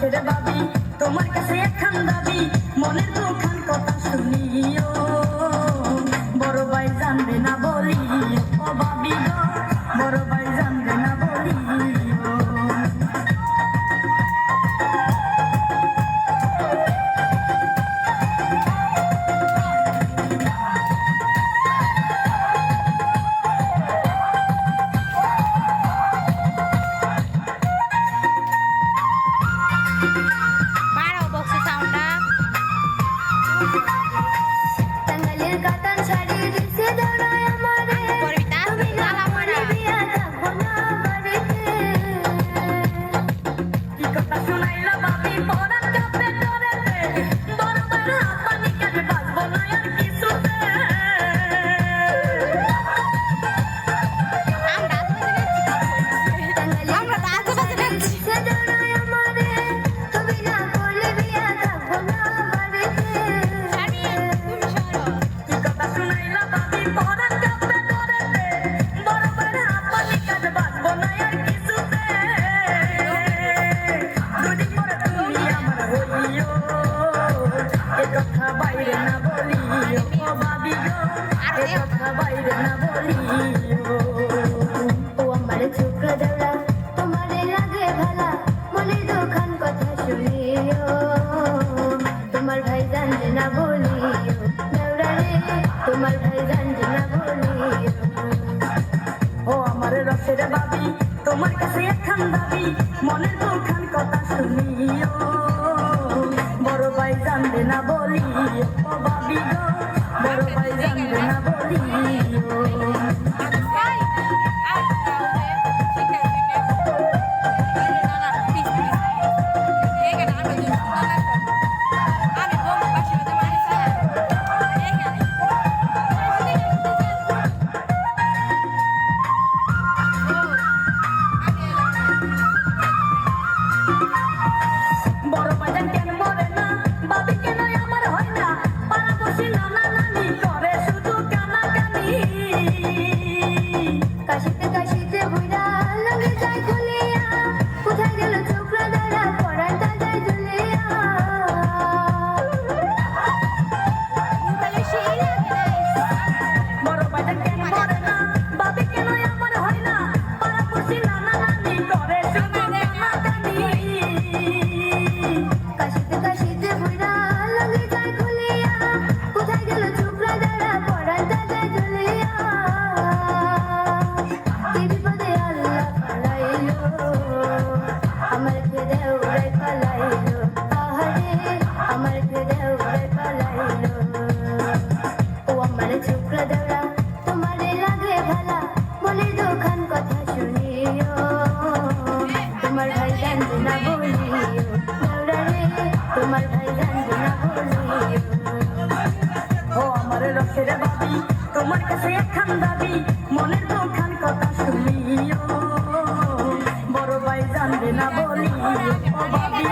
ছেড়ে বাবি তোমার কাছে একখান দাবি মনের দুখান কথা শুনিও। ছেড়ে ভাবি তোমার কাছে একখান দাবি, মনের দুখান কথা শুনিও। বড় ভাই জানবে না বলি ও ভাবি গো। বড় লোকের বাবি তোমার কাছে একখান দাবি, মনের দুখান কথা শুনিও। বড় ভাই জানবে না বলি ও বাবি